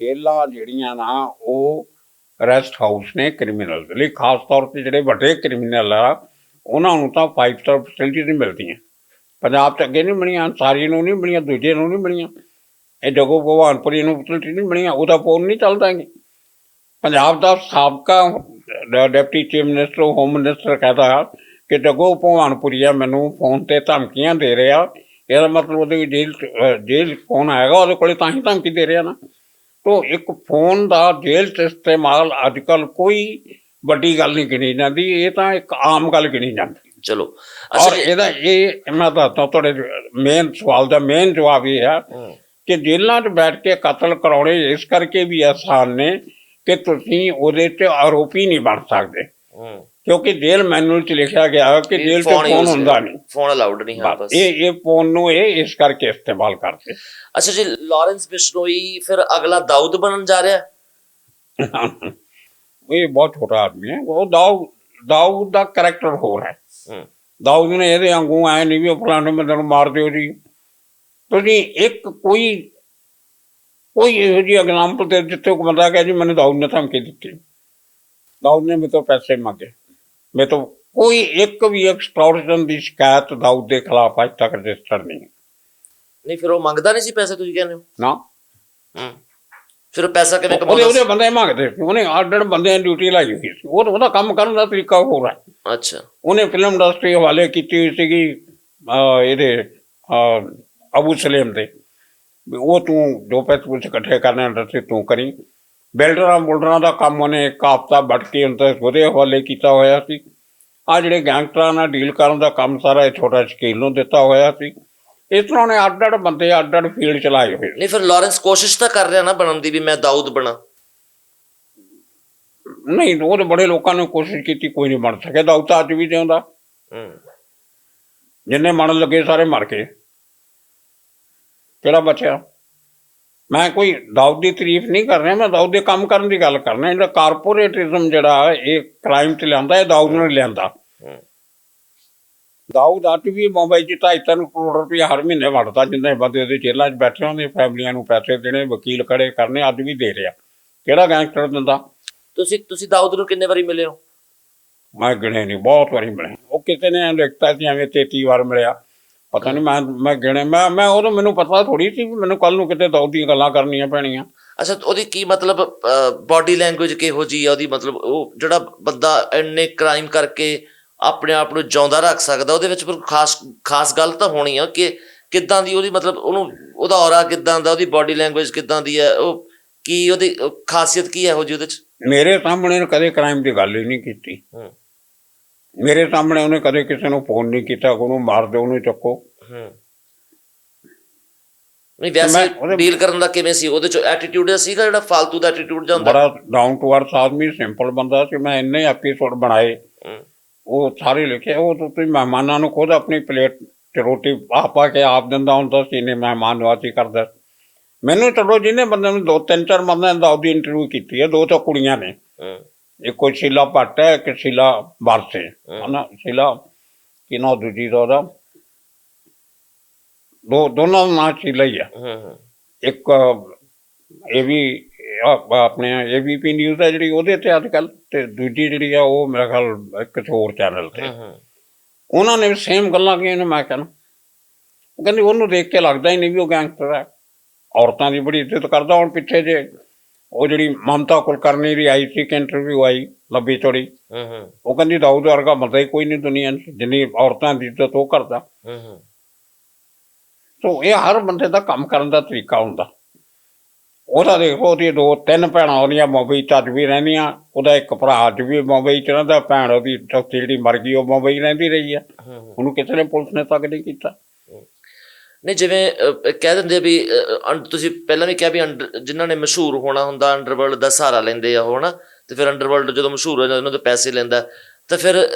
ਜੇਲਾਂ ਜਿਹੜੀਆਂ ਨਾ ਉਹ ਰੈਸਟ ਹਾਊਸ ਨੇ ਕ੍ਰਿਮੀਨਲ ਦੇ ਲਈ। ਖਾਸ ਤੌਰ ਤੇ ਜਿਹੜੇ ਵੱਡੇ ਕ੍ਰਿਮੀਨਲ ਆ ਉਹਨਾਂ ਨੂੰ ਤਾਂ ਫਾਈਵ ਸਟਾਰ ਫੈਸਿਲਿਟੀ ਨਹੀਂ ਮਿਲਦੀਆਂ। ਪੰਜਾਬ ਚ ਅੱਗੇ ਨਹੀਂ ਬਣੀਆਂ ਸਾਰੀ ਨੂੰ ਨਹੀਂ ਬਣੀਆਂ ਦੂਜੇ ਨੂੰ ਨਹੀਂ ਬਣੀਆਂ। ਇਹ ਜਗੋ ਭਗਵਾਨਪੁਰੀ ਨੂੰ ਫੈਸਿਲਿਟੀ ਨਹੀਂ ਬਣੀਆਂ ਉਹਦਾ ਫੋਨ ਨਹੀਂ ਚੱਲਦਾ ਹੈਗੇ ਪੰਜਾਬ ਦਾ ਸਾਬਕਾ ਡ- deputy chief minister home minister ਕਹਦਾ ਕਿ ਜਗੋ ਭਗਵਾਨਪੁਰੀਆ ਮੈਨੂੰ ਫੋਨ ਤੇ ਧਮਕੀਆਂ ਦੇ ਰਿਹਾ। ਇਹਦਾ ਮਤਲਬ ਉਹਦੇ ਜੇਲ੍ਹ 'ਚ, ਅਹ, ਜੇਲ੍ਹ ਫੋਨ ਆਏਗਾ ਉਹਦੇ ਕੋਲੇ ਤਾਂ ਹੀ ਧਮਕੀ ਦੇ ਰਿਹਾ ਨਾ। ਤੋ ਇੱਕ ਫੋਨ ਦਾ ਜੇਲ੍ਹ 'ਚ ਇਸਤੇਮਾਲ ਅੱਜ ਕੱਲ ਕੋਈ ਵੱਡੀ ਗੱਲ ਨਹੀਂ ਗਿਣੀ ਜਾਂਦੀ ਇਹ ਤਾਂ ਇੱਕ ਆਮ ਗੱਲ ਗਿਣੀ ਜਾਂਦੀ। ਚਲੋ ਔਰ ਇਹਦਾ ਇਹ ਮੈਂ ਦੱਸਦਾ ਤੁਹਾਡੇ ਮੇਨ ਸਵਾਲ ਦਾ ਮੇਨ ਜਵਾਬ ਇਹ ਹੈ। ਕਿ ਜੇਲ੍ਹਾਂ 'ਚ ਬੈਠ ਕੇ ਕਤਲ ਕਰਾਉਣੇ ਇਸ ਕਰਕੇ ਵੀ ਆਸਾਨ ਨੇ ਕਿ ਤੁਸੀਂ ਉਹਦੇ 'ਚ ਆਰੋਪੀ ਨਹੀਂ ਬਣ ਸਕਦੇ। ਕਿਉਂਕਿ ਜੇਲ੍ਹ ਮੈਨੂਅਲ 'ਚ ਲਿਖਿਆ ਗਿਆ ਕਿ ਜੇਲ੍ਹ 'ਚ ਫੋਨ ਹੁੰਦਾ ਨਹੀਂ। ਫੋਨ ਅਲਾਉਡ ਨਹੀਂ ਹਾਂ ਬਸ ਇਹ ਇਹ ਫੋਨ ਨੂੰ ਇਹ ਇਸ ਕਰਕੇ ਇਸਤੇਮਾਲ ਕਰਦੇ। ਅੱਛਾ ਜੀ ਲਾਰੈਂਸ ਬਿਸ਼ਨੋਈ ਫਿਰ ਅਗਲਾ ਦਾਊਦ ਬਣਨ ਜਾ ਰਿਹਾ? ਇਹ ਬਹੁਤ ਛੋਟਾ ਆਦਮੀ ਹੈ। ਉਹ ਦਾਊ ਦਾਊਦ ਦਾ ਕੈਰੈਕਟਰ ਹੋਰ ਹੈ। ਦਾਊਦ ਨੇ ਇਹਦੇ ਵਾਂਗੂ ਐ ਨਹੀਂ ਵੀ ਫਲਾਣੇ ਬੰਦੇ ਨੂੰ ਮਾਰ ਦਿਓ ਜੀ। ਤੁਸੀਂ ਇੱਕ ਕੋਈ ਕੋਈ ਇਹੋ ਜਿਹੀ ਐਗਜ਼ਾਮਪਲ ਤੇ ਜਿੱਥੇ ਕੋਈ ਬੰਦਾ ਕਹੇ ਜੀ ਮੈਨੂੰ ਦਾਊਦ ਨੇ ਧਮਕੀ ਦਿੱਤੀ। ਦਾਊਦ ਨੇ ਮੇਰੇ ਤੋਂ ਪੈਸੇ ਮੰਗੇ। ਮੇਰੇ ਤੋਂ ਕੋਈ ਇੱਕ ਵੀ ਐਕਸਟੋਰਸ਼ਨ ਦੀ ਸ਼ਿਕਾਇਤ ਦਾਊਦ ਦੇ ਖਿਲਾਫ ਅੱਜ ਤੱਕ ਰਜਿਸਟਰ ਨਹੀਂ। ਨਹੀਂ ਫਿਰ ਉਹ ਮੰਗਦਾ ਨਹੀਂ ਸੀ ਪੈਸੇ ਤੁਸੀਂ ਕਹਿੰਦੇ ਹੋ? ਨਾ। ਫਿਰ ਉਹ ਪੈਸਾ ਕਿਵੇਂ ਕਮਾਉਂਦਾ ਉਹਦੇ ਬੰਦੇ ਮੰਗਦੇ ਸੀ। ਉਹਨੇ ਆਰਡਰ ਬੰਦਿਆਂ ਦੀ ਡਿਊਟੀ ਲਾਈ ਹੋਈ ਸੀ। ਉਹ ਉਹਦਾ ਕੰਮ ਕਰਨ ਦਾ ਤਰੀਕਾ ਹੋਰ ਹੈ। ਅੱਛਾ। ਉਹਨੇ ਫਿਲਮ ਇੰਡਸਟਰੀ ਹਵਾਲੇ ਕੀਤੀ ਹੋਈ ਸੀਗੀ ਇਹਦੇ ਅਬੂ ਸਲੇਮ ਦੇ। ਉਹ ਤੂੰ ਜੋ ਪੈਸੇ ਪੂਸੇ ਇਕੱਠੇ ਕਰਨੇ ਇੰਡਸਟਰੀ ਤੂੰ ਕਰੀ। ਬਿਲਡਰਾਂ ਬੁਲਡਰਾਂ ਦਾ ਕੰਮ ਉਹਨੇ ਇੱਕ ਹਫ਼ਤਾ ਵੱਟ ਕੇ ਉਹਨਾਂ ਉਹਦੇ ਹਵਾਲੇ ਕੀਤਾ ਹੋਇਆ ਸੀ। ਆ ਜਿਹੜੇ ਗੈਂਗਸਟਰਾਂ ਨਾਲ ਡੀਲ ਕਰਨ ਦਾ ਕੰਮ ਸਾਰਾ ਇਹ ਛੋਟਾ ਸ਼ਕੀਲ ਨੂੰ ਦਿੱਤਾ ਹੋਇਆ ਸੀ। ਇਸ ਤਰ੍ਹਾਂ ਉਹਨੇ ਅੱਡ ਅੱਡ ਬੰਦੇ ਅੱਡ ਅੱਡ ਫੀਲਡ ਚਲਾਏ ਹੋਏ। ਨਹੀਂ ਫਿਰ ਲਾਰੈਂਸ ਕੋਸ਼ਿਸ਼ ਤਾਂ ਕਰ ਰਿਹਾ ਨਾ ਬਣਨ ਦੀ ਵੀ ਮੈਂ ਦਾਊਦ ਬਣਾ। ਨਹੀਂ ਉਹ ਤਾਂ ਬੜੇ ਲੋਕਾਂ ਨੇ ਕੋਸ਼ਿਸ਼ ਕੀਤੀ ਕੋਈ ਨਹੀਂ ਬਣ ਸਕਿਆ। ਦਾਊਦ ਤਾਂ ਅੱਜ ਵੀ ਜਿਉਂਦਾ। ਜਿੰਨੇ ਮਰਨ ਲੱਗੇ ਸਾਰੇ ਮਰ ਗਏ। ਕਿਹੜਾ ਬਚਿਆ? ਮੈਂ ਕੋਈ ਦਾਊਦ ਦੀ ਤਾਰੀਫ ਨਹੀਂ ਕਰ ਰਿਹਾ ਮੈਂ ਦਾਊਦ ਦੇ ਕੰਮ ਕਰਨ ਦੀ ਗੱਲ ਕਰ ਰਿਹਾ। ਜਿਹੜਾ ਕਾਰਪੋਰੇਟਿਜ਼ਮ ਜਿਹੜਾ ਇਹ ਕ੍ਰਾਈਮ ਚ ਲਿਆਂਦਾ ਇਹ ਦਾਊਦ ਨੇ ਲਿਆਂਦਾ। ਦਾਊਦ ਅੱਜ ਵੀ ਮੁੰਬਈ ਚ ਢਾਈ ਤਿੰਨ ਕਰੋੜ ਰੁਪਏ ਹਰ ਮਹੀਨੇ ਵੜਦਾ ਜਿੰਨੇ ਬੰਦੇ ਉਹਦੇ ਜੇਲ੍ਹਾਂ 'ਚ ਬੈਠੇ ਹੁੰਦੇ ਫੈਮਲੀਆਂ ਨੂੰ ਪੈਸੇ ਦੇਣੇ ਵਕੀਲ ਖੜੇ ਕਰਨੇ ਅੱਜ ਵੀ ਦੇ ਰਿਹਾ। ਕਿਹੜਾ ਗੈਂਗਸਟਰ ਦਿੰਦਾ ਤੁਸੀਂ ਤੁਸੀਂ ਦਾਊਦ ਨੂੰ ਕਿੰਨੇ ਵਾਰੀ ਮਿਲੇ ਹੋ? ਮੈਂ ਗਿਣੇ ਨਹੀਂ ਬਹੁਤ ਵਾਰੀ ਮਿਲੇ। ਉਹ ਕਿਸੇ ਨੇ ਲਿਖਤਾ ਸੀ ਐਵੇਂ 33 ਵਾਰ ਮਿਲਿਆ। ਪਤਾ ਨਹੀਂ ਮੈਂ ਮੈਂ ਗਿਣੇ ਮੈਂ ਮੈਂ ਉਦੋਂ ਮੈਨੂੰ ਪਤਾ ਥੋੜੀ ਸੀ ਵੀ ਮੈਨੂੰ ਕੱਲ ਨੂੰ ਕਿਤੇ ਦੌੜ ਦੀਆਂ ਗੱਲਾਂ ਕਰਨੀਆਂ ਪੈਣੀਆਂ। ਅੱਛਾ ਉਹਦੀ ਕੀ ਮਤਲਬ ਬਾਡੀ ਲੈਂਗੁਏਜ ਕਿਹੋ ਜੀ ਆ ਉਹਦੀ? ਮਤਲਬ ਉਹ ਜਿਹੜਾ ਬੰਦਾ ਇੰਨੇ ਕ੍ਰਾਈਮ ਕਰਕੇ ਆਪਣੇ ਆਪ ਨੂੰ ਜਿਉਂਦਾ ਰੱਖ ਸਕਦਾ ਉਹਦੇ ਵਿੱਚ ਫਿਰ ਖਾਸ ਖਾਸ ਗੱਲ ਤਾਂ ਹੋਣੀ ਆ ਕਿ ਕਿੱਦਾਂ ਦੀ ਉਹਦੀ ਮਤਲਬ ਉਹਨੂੰ ਉਹਦਾ ਔਰਾ ਕਿੱਦਾਂ ਦਾ ਉਹਦੀ ਬਾਡੀ ਲੈਂਗੁਏਜ ਕਿੱਦਾਂ ਦੀ ਹੈ ਉਹ ਕੀ ਉਹਦੀ ਖਾਸੀਅਤ ਕੀ ਹੈ ਇਹੋ ਜੀ ਉਹਦੇ ਚ? ਮੇਰੇ ਸਾਹਮਣੇ ਕਦੇ ਕ੍ਰਾਈਮ ਦੀ ਗੱਲ ਹੀ ਨਹੀਂ ਕੀਤੀ। ਹੂੰ। ਮੇਰੇ ਸਾਹਮਣੇ ਉਹਨੇ ਕਦੇ ਕਿਸੇ ਨੂੰ ਫੋਨ ਨਹੀਂ ਕੀਤਾ ਕਿ ਉਹਨੂੰ ਮਾਰ ਦਿਓ ਉਹਨੂੰ ਚੱਕੋ। ਹੂੰ। ਨਹੀਂ ਵੈਸੇ ਡੀਲ ਕਰਨ ਦਾ ਕਿਵੇਂ ਸੀ? ਉਹਦੇ ਚ ਐਟੀਟਿਊਡ ਸੀਗਾ ਜਿਹੜਾ ਫालतू ਦਾ ਐਟੀਟਿਊਡ ਜਾਂਦਾ ਬੜਾ down to earth Aadmi simple ਬੰਦਾ ਸੀ। ਮੈਂ ਇੰਨੇ ਐਪੀਸੋਡ ਬਣਾਏ। ਉਹ ਸਾਰੇ ਲਿਖੇ। ਉਹ ਤਾਂ ਤੁਸੀਂ ਮਹਿਮਾਨਾਂ ਨੂੰ ਖੁਦ ਆਪਣੀ ਪਲੇਟ 'ਚ ਰੋਟੀ ਆਪਾ ਕੇ ਆਪ ਦਿੰਦਾ ਹੁੰਦਾ ਸੀ ਨੇ ਮਹਿਮਾਨ ਨਵਾਜ਼ੀ ਕਰਦਾ ਮੈਨੂੰ ਚਲੋ ਜਿਹਨੇ ਬੰਦੇ ਨੂੰ ਦੋ ਤਿੰਨ ਚਾਰ ਬੰਦਿਆਂ ਦਾ ਉਹਦੀ ਇੰਟਰਵਿਊ ਕੀਤੀ ਹੈ ਦੋ ਤਾਂ ਕੁੜੀਆਂ ਨੇ। ਇੱਕ ਕੋਈ ਸ਼ੀਲਾ ਭੱਟ ਹੈ ਇੱਕ ਸ਼ੀਲਾ ਬਾਰਸੇ ਹਨਾ? ਸ਼ੀਲਾ ਕੀ ਨਾਂ ਦੂਜੀ ਦਾ ਉਹਦਾ? ਦੋ ਦੋਨਾਂ ਦਾ ਨਾਂ ਸ਼ੀਲਾ ਹੀ ਹੂੰ ਇੱਕ ਇਹ ਵੀ ਆਪਣੇ ਏਬੀਪੀ ਨਿਊਜ਼ ਹੈ ਜਿਹੜੀ ਉਹਦੇ ਤੇ ਅੱਜ ਕੱਲ ਤੇ ਦੂਜੀ ਜਿਹੜੀ ਆ ਉਹ ਮੇਰਾ ਖਿਆਲ ਕਿਸੇ ਹੋਰ ਚੈਨਲ ਤੇ। ਉਹਨਾਂ ਨੇ ਸੇਮ ਗੱਲਾਂ ਕਹੀਆਂ ਨੇ ਮੈਂ ਕਹਿੰਦਾ ਉਹ ਕਹਿੰਦੀ ਉਹਨੂੰ ਦੇਖ ਕੇ ਲੱਗਦਾ ਹੀ ਨਹੀਂ ਵੀ ਉਹ ਗੈਂਗਸਟਰ ਹੈ। ਔਰਤਾਂ ਦੀ ਬੜੀ ਇੱਜ਼ਤ ਕਰਦਾ ਹੁਣ ਪਿੱਛੇ ਜੇ ਉਹ ਜਿਹੜੀ ਮਮਤਾ ਕੁਲਕਰਨੀ ਦੀ ਆਈ ਸੀ ਕਿ ਇੰਟਰਵਿਊ ਆਈ ਲੰਬੀ ਚੌੜੀ ਹੂੰ ਹੂੰ। ਉਹ ਕਹਿੰਦੀ ਦਾਊਦ ਵਰਗਾ ਬੰਦਾ ਹੀ ਕੋਈ ਨਹੀਂ ਦੁਨੀਆ 'ਚ ਜਿੰਨੀ ਔਰਤਾਂ ਦੀ ਇੱਜ਼ਤ ਉਹ ਕਰਦਾ। ਹੂੰ ਹੂੰ। ਸੋ ਇਹ ਹਰ ਬੰਦੇ ਦਾ ਕੰਮ ਕਰਨ ਦਾ ਤਰੀਕਾ ਹੁੰਦਾ। ਉਹਦਾ ਦੇਖੋ ਉਹਦੀ ਦੋ ਤਿੰਨ ਭੈਣਾਂ ਉਹਦੀਆਂ ਮੁੰਬਈ 'ਚ ਅੱਜ ਵੀ ਰਹਿੰਦੀਆਂ ਉਹਦਾ ਇੱਕ ਭਰਾ ਅੱਜ ਵੀ ਮੁੰਬਈ 'ਚ ਰਹਿੰਦਾ ਭੈਣ ਉਹਦੀ ਚੌਥੀ ਜਿਹੜੀ ਮਰ ਗਈ ਉਹ ਮੁੰਬਈ ਰਹਿੰਦੀ ਰਹੀ ਆ। ਉਹਨੂੰ ਕਿਸੇ ਨੇ ਪੁਲਿਸ ਨੇ ਤੱਕ ਨਹੀਂ ਕੀਤਾ। ਨਹੀਂ, ਜਿਵੇਂ ਕਹਿ ਦਿੰਦੇ ਵੀ ਅੰਡ- ਤੁਸੀਂ ਪਹਿਲਾਂ ਵੀ ਕਿਹਾ ਵੀ ਅੰਡਰ- ਜਿਨ੍ਹਾਂ ਨੇ ਮਸ਼ਹੂਰ ਹੋਣਾ ਹੁੰਦਾ, ਅੰਡਰਵਰਲਡ ਦਾ ਸਹਾਰਾ ਲੈਂਦੇ ਆ ਉਹ, ਹਨਾ? ਤੇ ਫਿਰ ਅੰਡਰਵਰਲਡ ਜਦੋਂ ਮਸ਼ਹੂਰ ਹੋ ਜਾਂਦਾ, ਉਹਨਾਂ ਤੋਂ ਪੈਸੇ ਲੈਂਦਾ। ਤਾਂ ਫਿਰ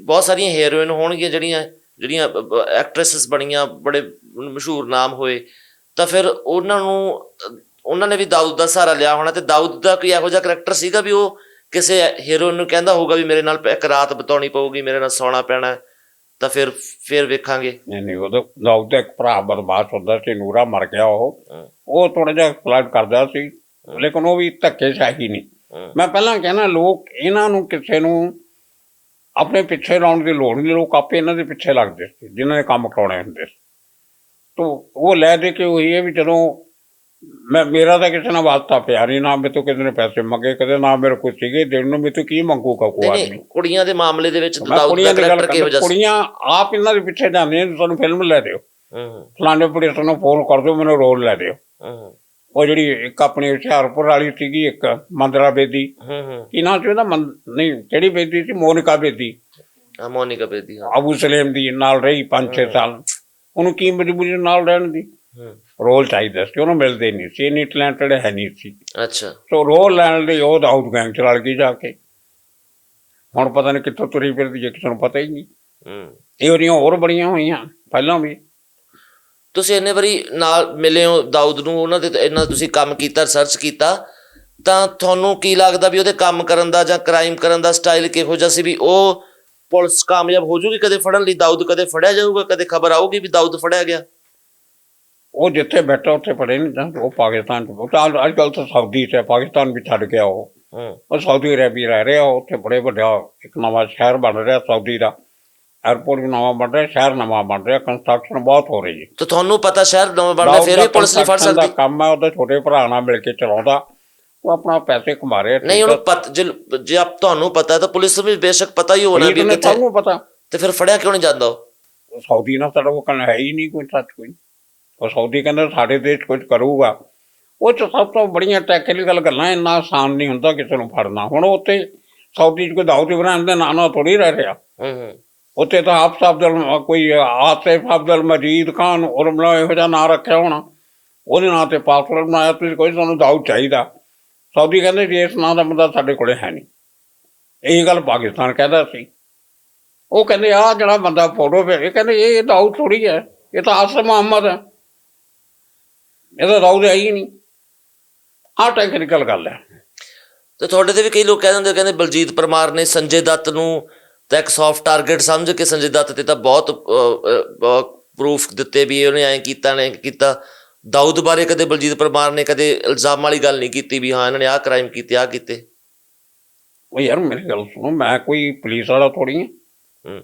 ਬਹੁਤ ਸਾਰੀਆਂ ਹੀਰੋਇਨ ਹੋਣਗੀਆਂ ਜਿਹੜੀਆਂ ਜਿਹੜੀਆਂ ਐਕਟ੍ਰੈਸਸ ਬਣੀਆਂ, ਬੜੇ ਮਸ਼ਹੂਰ ਨਾਮ ਹੋਏ। ਤਾਂ ਫਿਰ ਉਹਨਾਂ ਨੂੰ, ਉਹਨਾਂ ਨੇ ਵੀ ਦਾਊਦ ਦਾ ਸਹਾਰਾ ਲਿਆ ਹੋਣਾ, ਤੇ ਦਾਊਦ ਦਾ ਕੋਈ ਇਹੋ ਜਿਹਾ ਕਰੈਕਟਰ ਸੀਗਾ ਵੀ ਉਹ ਕਿਸੇ ਹੀਰੋਇਨ ਨੂੰ ਕਹਿੰਦਾ ਹੋਊਗਾ ਵੀ ਮੇਰੇ ਨਾਲ ਇੱਕ ਰਾਤ ਬਿਤਾਉਣੀ ਪਊਗੀ, ਮੇਰੇ ਨਾਲ ਸੌਣਾ ਪੈਣਾ। ਤਾਂ ਫਿਰ ਫਿਰ ਵੇਖਾਂਗੇ। ਨਹੀਂ ਨਹੀਂ ਉਹਦਾ ਦਾਊਦ ਦਾ ਇੱਕ ਭਰਾ ਬਰਬਾਦ ਹੁੰਦਾ ਸੀ ਨੂਰਾ ਮਰ ਗਿਆ ਉਹ। ਉਹ ਥੋੜਾ ਜਿਹਾ ਫਲਰਟ ਕਰਦਾ ਸੀ ਲੇਕਿਨ ਉਹ ਵੀ ਧੱਕੇਸ਼ਾਹੀ ਨਹੀਂ। ਹੂੰ। ਮੈਂ ਪਹਿਲਾਂ ਕਹਿੰਦਾ ਲੋਕ ਇਹਨਾਂ ਨੂੰ ਕਿਸੇ ਨੂੰ ਆਪਣੇ ਪਿੱਛੇ ਲਾਉਣ ਦੀ ਲੋੜ ਨਹੀਂ। ਲੋਕ ਆਪੇ ਇਹਨਾਂ ਦੇ ਪਿੱਛੇ ਲੱਗਦੇ ਸੀ ਜਿਨ੍ਹਾਂ ਨੇ ਕੰਮ ਕਰਾਉਣੇ ਹੁੰਦੇ ਸੀ। ਤੋ ਉਹ ਲੈ ਦੇ ਕੇ ਉਹੀ ਹੈ ਵੀ ਜਦੋਂ ਮੈਂ ਮੇਰਾ ਤਾਂ ਕਿਸੇ ਨਾਲ ਵਾਸਤਾ ਪਿਆ ਨਹੀਂ ਨਾ ਮੇਰੇ ਤੋਂ ਕਿਸੇ ਨੇ ਪੈਸੇ ਮੰਗੇ ਕਦੇ ਨਾ ਮੇਰੇ ਕੋਈ ਸੀਗੇ ਦੇਣ ਨੂੰ ਮੇਰੇ ਤੋਂ ਕੀ ਮੰਗੂਗਾ ਕੋਈ ਆਦਮੀ? ਕੁੜੀਆਂ ਦੇ ਮਾਮਲੇ ਦੇ ਵਿੱਚ ਮੈਂ ਦਾਊਦ ਦਾ ਕੁੜੀਆਂ ਕਰੈਕਟਰ ਕਿਹੋ ਜਿਹਾ ਆਪ ਇਹਨਾਂ ਦੇ ਪਿੱਛੇ ਜਾਂਦੀਆਂ ਨੇ ਤੁਹਾਨੂੰ ਫਿਲਮ ਲੈ ਦਿਓ। ਹੂੰ ਫਲਾਣੇ ਪ੍ਰੋਡਿਊਸਰ ਨੂੰ ਫੋਨ ਕਰ ਦਿਓ ਮੈਨੂੰ ਰੋਲ ਲੈ ਦਿਓ। ਹੂੰ ਉਹ ਜਿਹੜੀ ਇੱਕ ਆਪਣੀ ਹੁਸ਼ਿਆਰਪੁਰ ਵਾਲੀ ਸੀਗੀ ਇੱਕ ਮੰਦਰਾ ਬੇਦੀ। ਹੂੰ ਹੂੰ। ਕੀ ਨਾਮ ਸੀ ਉਹਦਾ ਨਹੀਂ ਕਿਹੜੀ ਬੇਦੀ ਸੀ? ਮੋਨਿਕਾ ਬੇਦੀ। ਆ ਮੋਨਿਕਾ ਬੇਦੀ ਹਾਂ। ਅਬੂ ਸਲੇਮ ਦੀ ਨਾਲ ਰਹੀ 5-6 ਸਾਲ। ਉਹਨੂੰ ਕੀ ਮਜਬੂਰੀ ਨਾਲ ਰਹਿਣ ਦੀ? ਹੂੰ। ਰੋਲ ਚਾਹੀਦਾ ਸੀ ਉਹਨੂੰ ਮਿਲਦੇ ਨਹੀਂ ਸੀ ਇੰਨੀ ਟੈਲੈਂਟਡ ਹੈ ਨਹੀਂ ਸੀ। ਅੱਛਾ। ਸੋ ਰੋਲ ਲੈਣ ਲਈ ਉਹ ਦਾਊਦ ਗੈਂਗ ਚ ਰਲ ਗਈ ਜਾ ਕੇ। ਹੁਣ ਪਤਾ ਨਹੀਂ ਕਿੱਥੋਂ ਤੁਰੀ ਫਿਰਦੀ ਜੇ ਕਿਸੇ ਨੂੰ ਪਤਾ ਹੀ ਨਹੀਂ। ਹੂੰ। ਇਹ ਉਹਦੀਆਂ ਹੋਰ ਬੜੀਆਂ ਹੋਈਆਂ ਪਹਿਲਾਂ ਵੀ। ਤੁਸੀਂ ਇੰਨੇ ਵਾਰੀ ਨਾਲ ਮਿਲੇ ਹੋ ਦਾਊਦ ਨੂੰ ਉਹਨਾਂ ਦੇ ਇੰਨਾ ਤੁਸੀਂ ਕੰਮ ਕੀਤਾ ਰਿਸਰਚ ਕੀਤਾ ਤਾਂ ਤੁਹਾਨੂੰ ਕੀ ਲੱਗਦਾ ਵੀ ਉਹਦੇ ਕੰਮ ਕਰਨ ਦਾ ਜਾਂ ਕ੍ਰਾਈਮ ਕਰਨ ਦਾ ਸਟਾਈਲ ਕਿਹੋ ਜਿਹਾ ਸੀ ਵੀ ਉਹ ਪੁਲਿਸ ਕਾਮਯਾਬ ਹੋ ਜੂਗੀ ਕਦੇ ਫੜਨ ਲਈ ਦਾਊਦ ਕਦੇ ਫੜਿਆ ਜਾਊਗਾ ਕਦੇ ਖਬਰ ਆਊਗੀ ਵੀ ਦਾਊਦ ਫੜਿਆ ਗਿਆ? ਉਹ ਜਿੱਥੇ ਬੈਠਾ ਉੱਥੇ ਪੜੇ ਨਹੀਂ ਜਾਂ ਉਹ ਪਾਕਿਸਤਾਨ ਚ ਉਹ ਤਾਂ ਅੱਜ ਕੱਲ੍ਹ ਤਾਂ ਸਾਊਦੀ ਚ ਹੈ, ਪਾਕਿਸਤਾਨ ਵੀ ਛੱਡ ਗਿਆ ਉਹ ਹੂੰ। ਉਹ ਸਾਊਦੀ ਅਰੇਬੀਆ ਰਹਿ ਰਿਹਾ ਉੱਥੇ ਬੜੇ ਵੱਡਾ ਇੱਕ ਨਵਾਂ ਸ਼ਹਿਰ ਬਣ ਰਿਹਾ ਸਾਊਦੀ ਦਾ। 에ਅਰਪੋਰਟ ਵੀ ਨਵਾਂ ਬਣ ਰਿਹਾ ਸ਼ਹਿਰ ਨਵਾਂ ਬਣ ਰਿਹਾ ਕੰਸਟਰਕਸ਼ਨ ਬਹੁਤ ਹੋ ਰਹੀ ਹੈ। ਤਾਂ ਤੁਹਾਨੂੰ ਪਤਾ ਸ਼ਹਿਰ ਨਵਾਂ ਬਣਦਾ ਫਿਰ ਵੀ ਪੁਲਿਸ ਨਹੀਂ ਫੜ construction ਦਾ ਸਕਦੀ ਕੰਮ ਹੈ ਉਹਦੇ ਛੋਟੇ ਭਰਾ ਨਾਲ ਮਿਲ ਕੇ ਚਲਾਉਂਦਾ। ਉਹ ਆਪਣਾ ਪੈਸੇ ਕਮਾ ਰਿਹਾ ਨਹੀਂ ਉਹਨੂੰ ਪਤ ਜੇ ਜੇ ਆਪ ਤੁਹਾਨੂੰ ਪਤਾ ਹੈ ਤਾਂ ਪੁਲਿਸ ਨੂੰ ਵੀ ਬੇਸ਼ੱਕ ਪਤਾ ਹੀ ਹੋਣਾ ਵੀ ਉਹ ਕਿੱਥੇ। ਪਤਾ। ਤੇ ਫਿਰ ਫੜਿਆ ਕਿਉਂ ਨਹੀਂ ਜਾਂਦਾ ਉਹ? ਸਾਊਦੀ ਨਾਲ ਸਾਡਾ ਉਹ ਕਹਿੰਦਾ ਹੈ ਹੀ ਨਹੀਂ ਕੋਈ ਸੱਚ ਕੋਈ। ਉਹ ਸਾਊਦੀ ਕਹਿੰਦਾ ਸਾਡੇ ਦੇਸ਼ ਕੁਝ ਕਰੂਗਾ। ਉਹ 'ਚ ਸਭ ਤੋਂ ਬੜੀਆਂ ਟੈਕਨੀਕਲ ਗੱਲਾਂ ਇੰਨਾ ਆਸਾਨ ਨਹੀਂ ਹੁੰਦਾ ਕਿਸੇ ਨੂੰ ਫੜਨਾ। ਹੁਣ ਉੱਥੇ ਸਾਊਦੀ 'ਚ ਕੋਈ ਦਾਊਦ ਇਬਰਾਹਿਮ ਦੇ ਨਾਂ ਥੋੜੀ ਰਹਿ ਰਿਹਾ। ਉੱਥੇ ਤਾਂ ਆਫਸ ਅਬਦੁਲ ਕੋਈ ਆਸਿਫ ਅਬਦੁਲ ਮਜੀਦ ਖਾਨ ਉਰਮਲਾ ਇਹੋ ਜਿਹਾ ਨਾਂ ਰੱਖਿਆ ਹੋਣਾ। ਉਹਦੇ ਨਾਂ ਤੇ ਪਾਸਪੋਰਟ ਬਣਾਇਆ ਤੁਸੀਂ ਕੋਈ ਸਾਨੂੰ ਦਾਊਦ ਚਾਹੀਦਾ। ਸਾਊਦੀ ਕਹਿੰਦੇ ਜੀ ਇਸ ਨਾਂ ਦਾ ਬੰਦਾ ਸਾਡੇ ਕੋਲੇ ਹੈ ਨਹੀਂ। ਇਹੀ ਗੱਲ ਪਾਕਿਸਤਾਨ ਕਹਿੰਦਾ ਸੀ। ਉਹ ਕਹਿੰਦੇ ਆ ਜਿਹੜਾ ਬੰਦਾ ਫੋਟੋ ਭੇਜੇ ਕਹਿੰਦੇ ਇਹ ਇਹ ਦਾਊਦ ਥੋੜੀ ਹੈ। ਇਹ ਤਾਂ ਆਸਮ ਮੁਹੰਮਦ ਹੈ। ਇਹ ਤਾਂ ਦਾਊਦ ਹੈ ਹੀ ਨਹੀਂ। ਆਹ ਟੈਕਨੀਕਲ ਗੱਲ ਹੈ। ਤੇ ਤੁਹਾਡੇ ਤੇ ਵੀ ਕਈ ਲੋਕ ਕਹਿ ਦਿੰਦੇ ਕਹਿੰਦੇ ਬਲਜੀਤ ਪਰਮਾਰ ਨੇ ਸੰਜੇ ਦੱਤ ਨੂੰ ਤਾਂ ਇੱਕ ਸੌਫਟ ਟਾਰਗੇਟ ਸਮਝ ਕੇ ਸੰਜੇ ਦੱਤ ਤੇ ਤਾਂ ਬਹੁਤ ਪ੍ਰੂਫ ਦਿੱਤੇ ਵੀ ਉਹਨੇ ਐਂ ਕੀਤਾ ਨੇ ਕੀਤਾ। ਦਾਊਦ ਬਾਰੇ ਕਦੇ ਬਲਜੀਤ ਪਰਮਾਰ ਨੇ ਕਦੇ ਇਲਜ਼ਾਮ ਵਾਲੀ ਗੱਲ ਨਹੀਂ ਕੀਤੀ ਵੀ ਹਾਂ ਇਹਨਾਂ ਨੇ ਆਹ ਕ੍ਰਾਈਮ ਕੀਤੇ ਆਹ ਕੀਤੇ। ਉਹ ਯਾਰ ਮੇਰੀ ਗੱਲ ਸੁਣੋ ਮੈਂ ਕੋਈ ਪੁਲਿਸ ਵਾਲਾ ਥੋੜੀ ਹਾਂ। ਹੂੰ।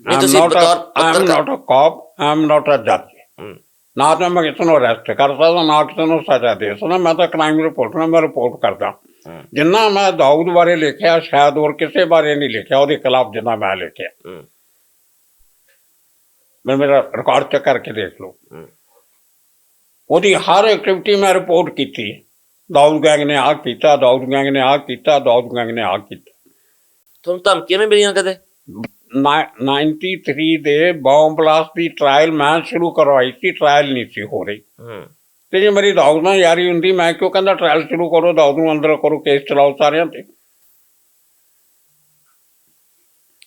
ਨਹੀਂ ਤੁਸੀਂ ਬਤੌਰ ਪੱਤਰਕਾਰ cop, I'm not a judge. ਹੂੰ। ਨਾ ਤਾਂ ਮੈਂ ਕਿਸੇ ਨੂੰ ਅਰੈਸਟ ਕਰ ਸਕਦਾ ਨਾ ਕਿਸੇ ਨੂੰ ਸਜ਼ਾ ਦੇ ਸਕਦਾ ਮੈਂ ਤਾਂ ਕ੍ਰਾਈਮ ਰਿਪੋਰਟ ਨਾਲ ਮੈਂ ਰਿਪੋਰਟ ਕਰਦਾ। ਜਿੰਨਾ ਮੈਂ ਦਾਊਦ ਬਾਰੇ ਲਿਖਿਆ ਸ਼ਾਇਦ ਹੋਰ ਕਿਸੇ ਬਾਰੇ ਨਹੀਂ ਲਿਖਿਆ ਉਹਦੇ ਖਿਲਾਫ ਜਿੰਨਾ ਮੈਂ ਲਿਖਿਆ। ਮੈਂ ਮੇਰਾ ਰਿਕਾਰਡ ਚੈੱਕ ਕਰਕੇ ਦੇਖ ਲਓ। ਉਹਦੀ ਹਰ ਐਕਟੀਵਿਟੀ ਮੈਂ ਰਿਪੋਰਟ ਕੀਤੀ। ਦਾਊਦ ਗੈਂਗ ਨੇ ਆਹ ਕੀਤਾ ਦਾਊਦ ਗੈਂਗ ਨੇ ਆਹ ਕੀਤਾ ਦਾਊਦ ਗੈਂਗ ਨੇ ਆਹ ਕੀਤਾ। ਤੁਹਾਨੂੰ ਧਮਕੀਆਂ ਵੀ ਮਿਲੀਆਂ ਕਦੇ? 93 ਦੇ ਬੰਬ ਬਲਾਸਟ ਦੀ ਟ੍ਰਾਇਲ ਮੈਂ ਸ਼ੁਰੂ ਕਰਵਾਈ ਸੀ ਟ੍ਰਾਇਲ ਨਹੀਂ ਸੀ ਹੋ ਰਹੀ ਤੇ ਜੇ ਮੇਰੀ ਦਾਊਦ ਨਾਲ ਯਾਰੀ ਹੁੰਦੀ ਮੈਂ ਕਿਉਂ ਕਹਿੰਦਾ ਟ੍ਰਾਇਲ ਸ਼ੁਰੂ ਕਰੋ ਦਾਊਦ ਨੂੰ ਅੰਦਰ ਕਰੋ ਕੇਸ ਚਲਾਓ ਸਾਰਿਆਂ ਤੇ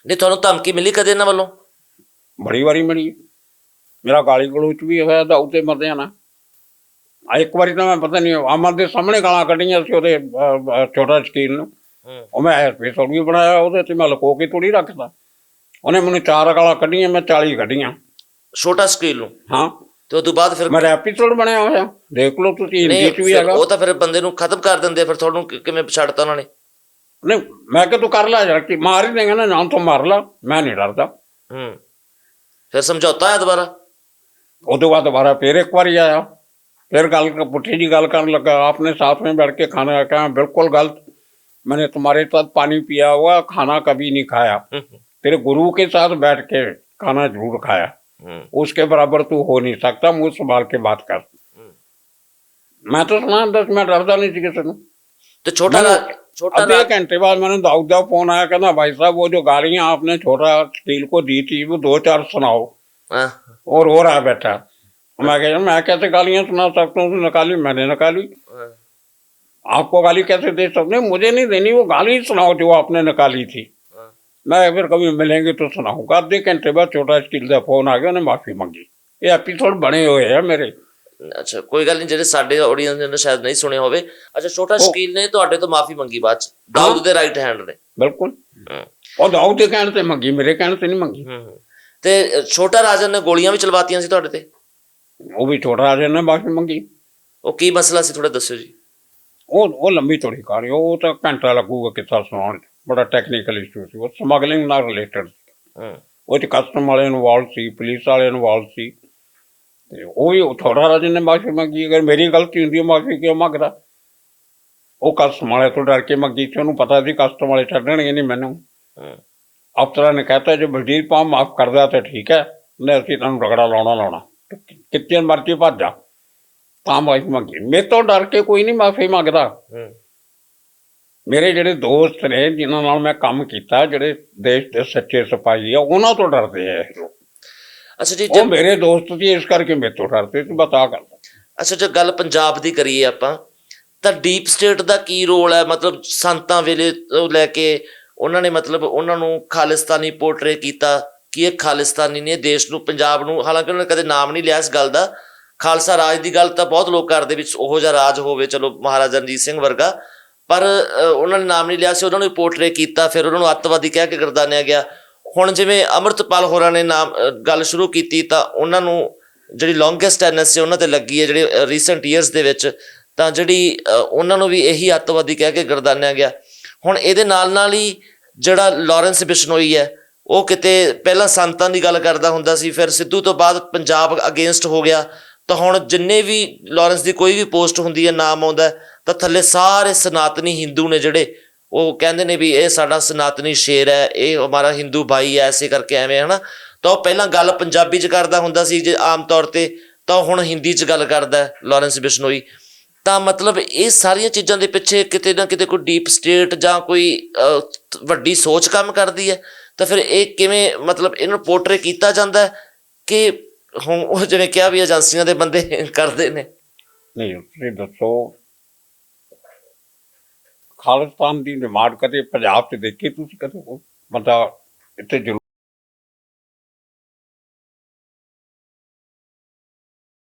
ਨਹੀਂ ਤੁਹਾਨੂੰ ਧਮਕੀ ਮਿਲੀ ਕਦੇ ਇਹਨਾਂ ਵੱਲੋਂ ਬੜੀ ਵਾਰੀ ਮਿਲੀ ਮੇਰਾ ਗਾਲੀ ਗਲੋਚ ਵੀ ਹੋਇਆ ਦਾਊਦ ਤੇ ਮਰਦਿਆਂ ਨਾਲ ਆ ਇੱਕ ਵਾਰੀ ਤਾਂ ਮੈਂ ਪਤਾ ਨਹੀਂ ਅਮਰ ਦੇ ਸਾਹਮਣੇ ਗਾਲਾਂ ਕੱਢੀਆਂ ਸੀ ਉਹਦੇ ਛੋਟਾ ਸ਼ਕੀਲ ਨੂੰ ਉਹ ਮੈਂ ਐਪੀਸੋਡ ਵੀ ਬਣਾਇਆ ਉਹਦੇ ਤੇ ਮੈਂ ਲੁਕੋ ਕੇ ਥੋੜੀ ਰੱਖਦਾ ਉਹਨੇ ਮੈਨੂੰ ਚਾਰ ਗਾਲਾਂ ਕੱਢੀਆਂ ਮੈਂ 40 ਕੱਢੀਆਂ ਛੋਟਾ ਸਕੇਲ ਨੂੰ ਹਾਂ ਤੇ ਉਸ ਤੋਂ ਬਾਅਦ ਫਿਰ ਮੇਰਾ ਐਪੀਸੋਡ ਬਣਿਆ ਹੋਇਆ ਦੇਖ ਲਓ ਤੁਸੀਂ ਹਿੰਦੀ ਨਹੀਂ ਚ ਵੀ ਫਿਰ ਹੈਗਾ ਉਹ ਤਾਂ ਫਿਰ ਬੰਦੇ ਨੂੰ ਖਤਮ ਕਰ ਦਿੰਦੇ ਆ, ਫਿਰ ਤੁਹਾਨੂੰ ਕਿ- ਕਿਵੇਂ ਛੱਡਤਾ ਉਹਨਾਂ ਨੇ ਨਹੀਂ ਮੈਂ ਕਿ ਤੂੰ ਕਰ ਲੈ ਯਾਰ ਕਿ ਮਾਰ ਹੀ ਦੇਗਾ ਨਾ ਨਾ ਤੂੰ ਮਾਰ ਲਾ ਮੈਂ ਨਹੀਂ ਡਰਦਾ ਹੂੰ ਫਿਰ ਸਮਝੌਤਾ ਹੈ ਦੁਬਾਰਾ ਉਹਦੇ ਬਾਅਦ ਦੁਬਾਰਾ ਫਿਰ ਇੱਕ ਵਾਰੀ ਆਇਆ फिर गल पुठी जी गल करने लगा आपने साथ में बैठ के खाना खाया बिल्कुल गलत मैंने तुम्हारे साथ पानी पिया हुआ खाना कभी नहीं खाया हम्म, तेरे गुरु के साथ बैठ के खाना झूठ खाया। हम्म। उसके बराबर तू हो नहीं सकता मुझ संभाल के बात कर। हम्म। मैं तो सुना दस मिनट रफ्ता नहीं सीखे सुनू तो छोटा छोटा आधे घंटे बाद मैंने दाऊद दाऊ फ़ोन आया कहना भाई साहब वो जो गाड़ियाँ आपने छोटा स्टील को दी थी वो दो चार सुनाओ। हाँ। और हो रहा बैठा। मैं कह मैं कैसे गालियाँ सुना सकता हूँ? निकाली मैंने निकाली। हाँ। आपको गाली कैसे दे सकते मुझे नहीं देनी वो गाली सुनाओ जो आपने निकाली थी। मैं फिर कभी मिलेंगे तो सुनाऊंगा आधे घंटे बाद छोटा स्टील ਦਾ ਫੋਨ ਆ ਗਿਆ ਉਹਨੇ ਮਾਫੀ ਮੰਗੀ। ਇਹ ਐਪੀਸੋਡ ਬਣੇ ਹੋਏ ਆ ਮੇਰੇ। ਅੱਛਾ ਕੋਈ ਗੱਲ ਨਹੀਂ ਜਿਹੜੇ ਸਾਡੇ ਆਡੀਅנס ਨੇ ਸ਼ਾਇਦ ਨਹੀਂ ਸੁਣੇ ਹੋਵੇ। ਅੱਛਾ ਛੋਟਾ ਸ਼ਕੀਲ ਨੇ ਤੁਹਾਡੇ ਤੋਂ ਮਾਫੀ ਮੰਗੀ ਬਾਅਦ ਚ? ਦਾਊਦ ਦੇ ਰਾਈਟ ਹੈਂਡ ਨੇ। ਬਿਲਕੁਲ। ਉਹ ਦਾਊਦ ਦੇ ਕਹਿਣ ਤੇ ਮੰਗੀ ਮੇਰੇ ਕਹਿਣ ਤੇ ਨਹੀਂ ਮੰਗੀ। ਤੇ ਛੋਟਾ ਰਾਜਨ ਨੇ ਗੋਲੀਆਂ ਵੀ ਚਲਵਾਤੀਆਂ ਸੀ ਤੁਹਾਡੇ ਤੇ? ਉਹ ਵੀ ਛੋਟਾ ਰਾਜਨ ਨੇ ਮਾਫੀ ਮੰਗੀ। ਉਹ ਕੀ ਮਸਲਾ ਸੀ ਥੋੜਾ ਦੱਸਿਓ ਜੀ। ਉਹ ਉਹ ਲੰਬੀ ਤੋੜੀ ਕਹਾਣੀ ਉਹ ਤਾਂ ਘੰਟਾ ਲੱਗੂਗਾ ਕਿੱਥਾ ਸੁਣਾਉਣ। ਬੜਾ ਟੈਕਨੀਕਲ ਇਸ਼ੂ ਸੀ। ਉਹ ਸਮਗਲਿੰਗ ਨਾਲ ਰਿਲੇਟਡ ਹੂੰ। ਉਹ 'ਚ ਕਸਟਮ ਵਾਲੇ ਇਨਵੋਲਵ ਸੀ ਪੁਲਿਸ ਵਾਲੇ ਇਨਵੋਲਵ ਸੀ। ਤੇ ਉਹ ਵੀ ਥੋੜਾ ਰਾਜਨ ਨੇ ਮਾਫੀ ਮੰਗੀ ਅਗਰ ਮੇਰੀ ਗਲਤੀ ਹੁੰਦੀ ਹੈ ਮਾਫੀ ਕਿਉਂ ਮੰਗਦਾ? ਉਹ ਕਸਟਮ ਵਾਲੇ ਤੋਂ ਡਰ ਕੇ ਮੰਗੀ ਸੀ। ਉਹਨੂੰ ਪਤਾ ਸੀ ਕਸਟਮ ਵਾਲੇ ਛੱਡਣਗੇ ਨਹੀਂ ਮੈਨੂੰ। ਹੂੰ। ਅਫਸਰਾਂ ਨੇ ਕਹਤਾ ਜੇ ਬਲਜੀਤ ਪਾ ਮਾਫ ਕਰਦਾ ਤਾਂ ਠੀਕ ਹੈ ਨਹੀਂ ਅਸੀਂ ਤੁਹਾਨੂੰ ਰਗੜਾ ਲਾਉਣਾ ਲਾਉਣਾ। ਕਿੱਥੇ ਮਰਜ਼ੀ ਭੱਜ ਜਾ। ਤਾਂ ਮਾਫੀ ਮੰਗੀ। ਮੇਰੇ ਤੋਂ ਡਰ ਕੇ ਕੋਈ ਨਹੀਂ ਮਾਫੀ ਮੰਗਦਾ। ਹੂੰ। ਮੇਰੇ ਜਿਹੜੇ ਦੋਸਤ ਨੇ ਜਿਨ੍ਹਾਂ ਨਾਲ ਮੈਂ ਕੰਮ ਕੀਤਾ ਜਿਹੜੇ ਦੇਸ਼ ਦੇ ਸੱਚੇ ਸਿਪਾਹੀ ਆ ਉਹਨਾਂ ਤੋਂ ਡਰਦੇ ਆ ਇਹ ਲੋਕ। ਅੱਛਾ ਜੀ ਉਹ ਮੇਰੇ ਦੋਸਤ ਸੀ ਇਸ ਕਰਕੇ ਮੇਰੇ ਤੋਂ ਡਰਦੇ ਸੀ ਬਤਾ ਕਰ ਅੱਛਾ ਜੇ ਗੱਲ ਪੰਜਾਬ ਦੀ ਕਰੀਏ ਆਪਾਂ ਤਾਂ ਡੀਪ ਸਟੇਟ ਦਾ ਕੀ ਰੋਲ ਹੈ? ਮਤਲਬ ਸੰਤਾਂ ਵੇਲੇ ਤੋਂ ਲੈ ਕੇ ਉਹਨਾਂ ਨੇ ਮਤਲਬ ਉਹਨਾਂ ਨੂੰ ਖਾਲਿਸਤਾਨੀ ਪੋਰਟਰੇ ਕੀਤਾ ਕਿ ਇਹ ਖਾਲਿਸਤਾਨੀ ਨੇ ਦੇਸ਼ ਨੂੰ ਪੰਜਾਬ ਨੂੰ? ਹਾਲਾਂਕਿ ਉਹਨਾਂ ਨੇ ਕਦੇ ਨਾਮ ਨਹੀਂ ਲਿਆ ਇਸ ਗੱਲ ਦਾ। ਖਾਲਸਾ ਰਾਜ ਦੀ ਗੱਲ ਤਾਂ ਬਹੁਤ ਲੋਕ ਕਰਦੇ ਵਿੱਚ ਉਹੋ ਜਿਹਾ ਰਾਜ ਹੋਵੇ ਚਲੋ ਮਹਾਰਾਜਾ ਰਣਜੀਤ ਸਿੰਘ ਵਰਗਾ ਪਰ ਉਹਨਾਂ ਨੇ ਨਾਮ ਨਹੀਂ ਲਿਆ ਸੀ, ਉਹਨਾਂ ਨੂੰ ਪੋਰਟਰੇ ਕੀਤਾ, ਫਿਰ ਉਹਨਾਂ ਨੂੰ ਅੱਤਵਾਦੀ ਕਹਿ ਕੇ ਗਰਦਾਨਿਆ ਗਿਆ। ਹੁਣ ਜਿਵੇਂ ਅਮਰਤਪਾਲ ਹੋਰਾਂ ਨੇ ਨਾਮ ਗੱਲ ਸ਼ੁਰੂ ਕੀਤੀ, ਤਾਂ ਉਹਨਾਂ ਨੂੰ ਜਿਹੜੀ ਲੌਂਗੇਸਟ ਸੀ, ਉਹਨਾਂ ਤੇ ਲੱਗੀ ਹੈ, ਜਿਹੜੇ ਰੀਸੈਂਟ ਇਅਰਸ ਦੇ ਵਿੱਚ, ਤਾਂ ਜਿਹੜੀ ਉਹਨਾਂ ਨੂੰ ਵੀ ਇਹੀ ਅੱਤਵਾਦੀ ਕਹਿ ਕੇ ਗਰਦਾਨਿਆ ਗਿਆ। ਹੁਣ ਇਹਦੇ ਨਾਲ ਨਾਲ ਹੀ ਜਿਹੜਾ ਲਾਰੈਂਸ ਬਿਸ਼ਨੋਈ ਹੈ, ਉਹ ਕਿਤੇ ਪਹਿਲਾਂ ਸੰਤਾਂ ਦੀ ਗੱਲ ਕਰਦਾ ਹੁੰਦਾ ਸੀ, ਫਿਰ ਸਿੱਧੂ ਤੋਂ ਬਾਅਦ ਪੰਜਾਬ ਅਗੇਂਸਟ ਹੋ ਗਿਆ। ਤਾਂ ਹੁਣ ਜਿੰਨੇ ਵੀ ਲਾਰੈਂਸ ਦੀ ਕੋਈ ਵੀ ਪੋਸਟ ਹੁੰਦੀ ਹੈ ਨਾਮ ਆਉਂਦਾ ਤਾਂ ਥੱਲੇ ਸਾਰੇ ਸਨਾਤਨੀ ਹਿੰਦੂ ਨੇ ਜਿਹੜੇ ਉਹ ਕਹਿੰਦੇ ਨੇ ਵੀ ਇਹ ਸਾਡਾ ਸਨਾਤਨੀ ਸ਼ੇਰ ਹੈ ਇਹ ਹਮਾਰਾ ਹਿੰਦੂ ਭਾਈ ਹੈ ਐਸੇ ਕਰਕੇ ਐਵੇਂ ਹਨਾ? ਤਾਂ ਉਹ ਪਹਿਲਾਂ ਗੱਲ ਪੰਜਾਬੀ ਚ ਕਰਦਾ ਹੁੰਦਾ ਸੀ ਜੇ ਆਮ ਤੌਰ ਤੇ ਤਾਂ ਉਹ ਹੁਣ ਹਿੰਦੀ ਚ ਗੱਲ ਕਰਦਾ ਹੈ, ਲਾਰੈਂਸ ਬਿਸ਼ਨੋਈ। ਤਾਂ ਮਤਲਬ ਇਹ ਸਾਰੀਆਂ ਚੀਜ਼ਾਂ ਦੇ ਪਿੱਛੇ ਕਿਤੇ ਨਾ ਕਿਤੇ ਕੋਈ ਡੀਪ ਸਟੇਟ ਜਾਂ ਕੋਈ ਵੱਡੀ ਸੋਚ ਕੰਮ ਕਰਦੀ ਹੈ। ਤਾਂ ਫਿਰ ਇਹ ਕਿਵੇਂ ਮਤਲਬ ਇਹਨੂੰ ਪੋਰਟਰੇ ਕੀਤਾ ਜਾਂਦਾ ਕਿ ਹੁਣ ਉਹ ਜਿਵੇਂ ਕਿਹਾ ਵੀ ਏਜੰਸੀਆਂ ਦੇ ਬੰਦੇ ਕਰਦੇ ਨੇ। ਨਹੀਂ, ਤੁਸੀਂ ਦੱਸੋ। ਖਾਲਿਸਤਾਨ ਦੀ ਡਿਮਾਂਡ ਕਦੇ ਪੰਜਾਬ 'ਚ ਦੇਖੀ? ਤੁਸੀਂ ਕਦੇ ਕੋਈ ਬੰਦਾ ਇੱਥੇ ਜ਼ਰੂਰ